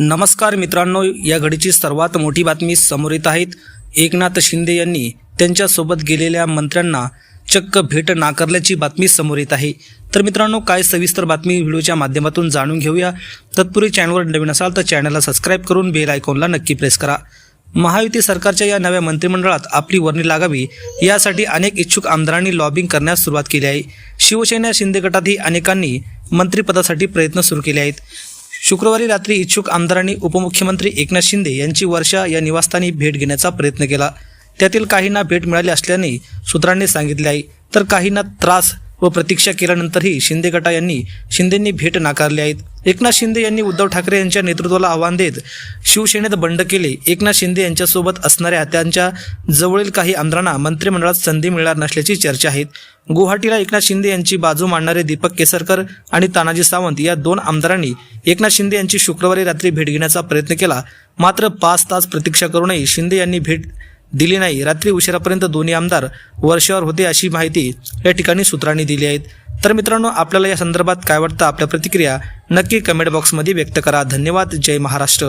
नमस्कार मित्रांनो या घडीची सर्वात मोठी बातमी समोर येत आहेत. एकनाथ शिंदे यांनी त्यांच्यासोबत गेलेल्या मंत्र्यांना चक्क भेट नाकारल्याची बातमी समोर येत आहे. तर मित्रांनो काय सविस्तर बातमी व्हिडिओच्या माध्यमातून जाणून घेऊया. तत्पूर्वी चॅनलवर नवीन असाल तर चॅनलला सबस्क्राईब करून बेल आयकॉनला नक्की प्रेस करा. महायुती सरकारच्या या नव्या मंत्रिमंडळात आपली वर्णी लागावी यासाठी अनेक इच्छुक आमदारांनी लॉबिंग करण्यास सुरुवात केली आहे. शिवसेना शिंदे गटातही अनेकांनी मंत्रिपदासाठी प्रयत्न सुरू केले आहेत. शुक्रवारी रात्री इच्छुक आमदारांनी उपमुख्यमंत्री एकनाथ शिंदे यांची वर्षा या निवासस्थानी भेट घेण्याचा प्रयत्न केला. त्यातील काहींना भेट मिळाली असल्याने सूत्रांनी सांगितले आहे. तर काहींना त्रास व प्रतीक्षा केल्यानंतरही शिंदे गटा यांनी शिंदेंनी भेट नाकारली आहेत. एकनाथ शिंदे यांनी उद्धव ठाकरे यांच्या नेतृत्वाला आव्हान देत शिवसेनेत बंड केले. एकनाथ शिंदे यांच्यासोबत असणाऱ्या त्यांच्या जवळील काही आमदारांना मंत्रिमंडळात संधी मिळणार नसल्याची चर्चा आहे गुवाहाटीला एकनाथ शिंदे यांची बाजू मांडणारे दीपक केसरकर आणि तानाजी सावंत या दोन आमदारांनी एकनाथ शिंदे यांची शुक्रवारी रात्री भेट घेण्याचा प्रयत्न केला. मात्र पाच तास प्रतीक्षा करूनही शिंदे यांनी भेट दिली नाही. रात्री उशिरापर्यंत दोन्ही आमदार वर्षावर होते अशी माहिती या ठिकाणी सूत्रांनी दिली आहेत तर मित्रांनो आपल्याला या संदर्भात काय वाटतं? आपल्या प्रतिक्रिया नक्की कमेंट बॉक्समध्ये व्यक्त करा. धन्यवाद. जय महाराष्ट्र.